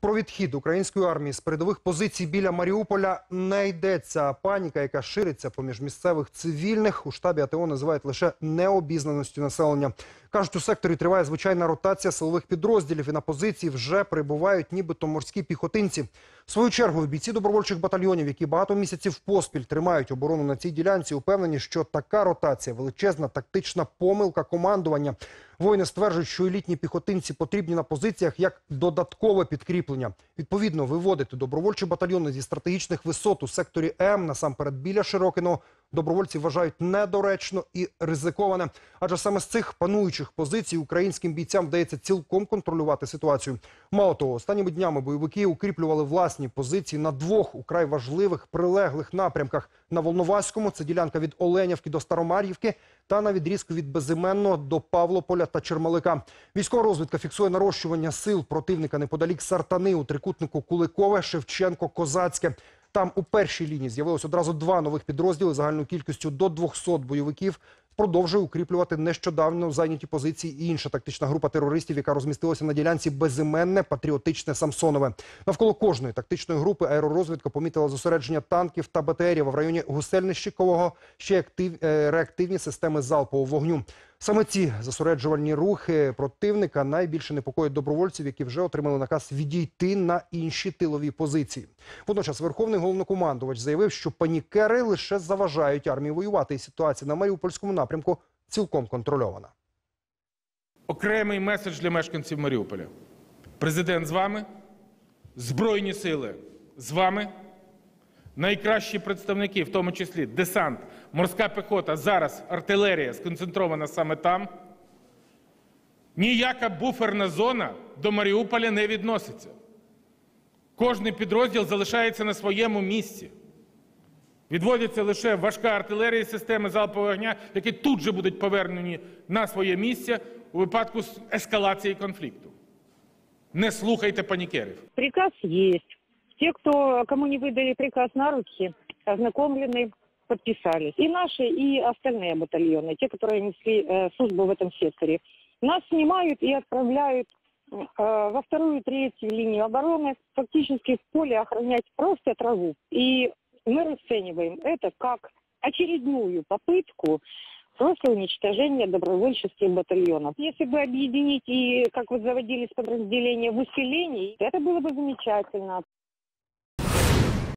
Про відхід української армії з передових позицій біля Маріуполя не йдеться. Паніка, яка шириться поміж місцевих цивільних, у штабі АТО називають лише необізнаністю населення. Кажуть, у секторі триває звичайна ротація силових підрозділів, і на позиції вже прибувають нібито морські піхотинці. В свою чергу бійці добровольчих батальйонів, які багато місяців поспіль тримають оборону на цій ділянці, упевнені, що така ротація величезна тактична помилка командування. Воїни стверджують, що елітні піхотинці потрібні на позиціях як додаткове підкріплення. Відповідно, виводити добровольчі батальйони зі стратегічних висот у секторі М, насамперед біля Широкиного, добровольці вважають недоречно і ризиковане. Адже саме з цих пануючих позицій українським бійцям вдається цілком контролювати ситуацію. Мало того, останніми днями бойовики укріплювали власні позиції на двох украй важливих прилеглих напрямках. На Волноваському це ділянка від Оленівки до Старомар'ївки та на відрізку від Безіменного до Павлополя та Чермалика. Військова розвідка фіксує нарощування сил противника неподалік Сартани у трикутнику Куликове, Шевченко, Козацьке. Там у першій лінії з'явилось одразу два нових підрозділи загальною кількістю до 200 бойовиків. Продовжує укріплювати нещодавно зайняті позиції і інша тактична група терористів, яка розмістилася на ділянці безіменне патріотичне Самсонове. Навколо кожної тактичної групи аеророзвідка помітила зосередження танків та БТРів в районі Гусельнищикового ще актив, е, реактивні системи залпового вогню. Саме ці зосереджувальні рухи противника найбільше непокоїть добровольців, які вже отримали наказ відійти на інші тилові позиції. Водночас верховний головнокомандувач заявив, що панікери лише заважають армії воювати, і ситуація на Маріупольському напрямку цілком контрольована. Окремий меседж для мешканців Маріуполя. Президент з вами, Збройні сили з вами, найкращі представники, в тому числі десант, морська піхота, зараз артилерія сконцентрована саме там. Ніяка буферна зона до Маріуполя не відноситься. Кожний підрозділ залишається на своєму місці. Відводиться лише важка артилерія і системи залпового огня, які тут же будуть повернені на своє місце у випадку ескалації конфлікту. Не слухайте панікерів. Приказ есть. Те, кто, кому не выдали приказ на руки, ознакомлены, подписались. И наши, и остальные батальоны, те, которые несли э, службу в этом секторе. Нас снимают и отправляют э, во вторую, третью линию обороны, фактически в поле охранять просто траву. И мы расцениваем это как очередную попытку просто уничтожения добровольческих батальонов. Если бы объединить и, как вот заводились подразделения в усилении, это было бы замечательно.